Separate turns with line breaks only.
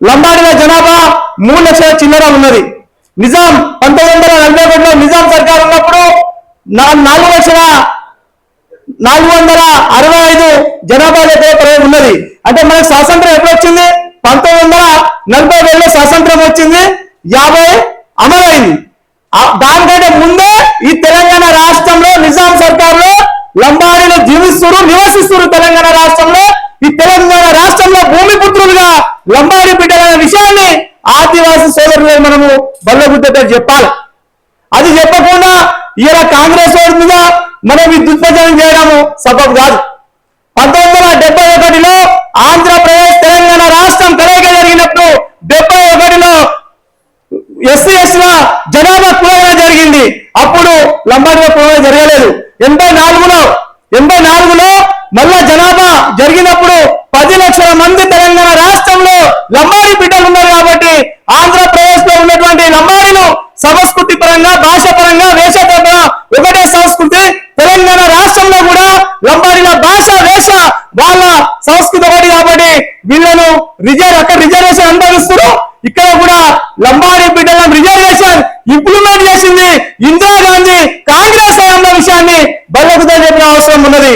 లంబాడీల జనాభా మూడు లక్షల చిల్లర ఉన్నది. నిజాం పంతొమ్మిది వందల నలభై ఒకటిలో నిజాం సర్కార్ ఉన్నప్పుడు నాలుగు లక్షల నాలుగు వందల అరవై ఐదు జనాభా లెక్క ఉన్నది. అంటే మనకు స్వాతంత్రం ఎప్పుడు వచ్చింది? పంతొమ్మిది వందల నలభై ఏడులో స్వాతంత్రం వచ్చింది. యాభై అమలైంది. దానికంటే ముందే ఈ తెలంగాణ రాష్ట్రంలో నిజాం సర్కార్లో లంబాడీలు జీవిస్తున్నారు నివసిస్తున్నారు తెలంగాణ రాష్ట్రంలో ఈ తెలంగాణ లంబాడి బిడ్డలైన విషయాన్ని ఆదివాసీ సోదరులు మనము బల్లగుద్దట చెప్పాలి. అది చెప్పకుండా ఇలా కాంగ్రెస్ వారి మీద మనం ఈ దుష్ప్రచారం చేయడము సబబ్ కాదు. పంతొమ్మిది వందల డెబ్బై ఒకటిలో ఆంధ్రప్రదేశ్ తెలంగాణ రాష్ట్రం కలయిక జరిగినప్పుడు డెబ్బై ఒకటిలో ఎస్సీ ఎస్ల జనాభా కులగన జరిగింది. అప్పుడు లంబాడీల కులగన జరగలేదు. ఎనభై నాలుగులో ఎనభై నాలుగులో మళ్ళా జనాభా జరిగినప్పుడు పది లక్షల మంది లంబాడి బిడ్డలు ఉన్నారు కాబట్టి ఆంధ్రప్రదేశ్లో ఉన్నటువంటి లంబాడీలు సంస్కృతి పరంగా భాష పరంగా వేష పరంగా ఒకటే సంస్కృతి. తెలంగాణ రాష్ట్రంలో కూడా లంబాడీల భాష వేష వాళ్ళ సంస్కృతి ఒకటి కాబట్టి వీళ్ళను రిజర్వ్ అక్కడ రిజర్వేషన్ అనుభవిస్తున్నారు. ఇక్కడ కూడా లంబాడి బిడ్డలను రిజర్వేషన్ ఇంప్లిమెంట్ చేసింది ఇందిరాగాంధీ కాంగ్రెస్ అన్న విషయాన్ని బలకుదని చెప్పిన అవసరం ఉన్నది.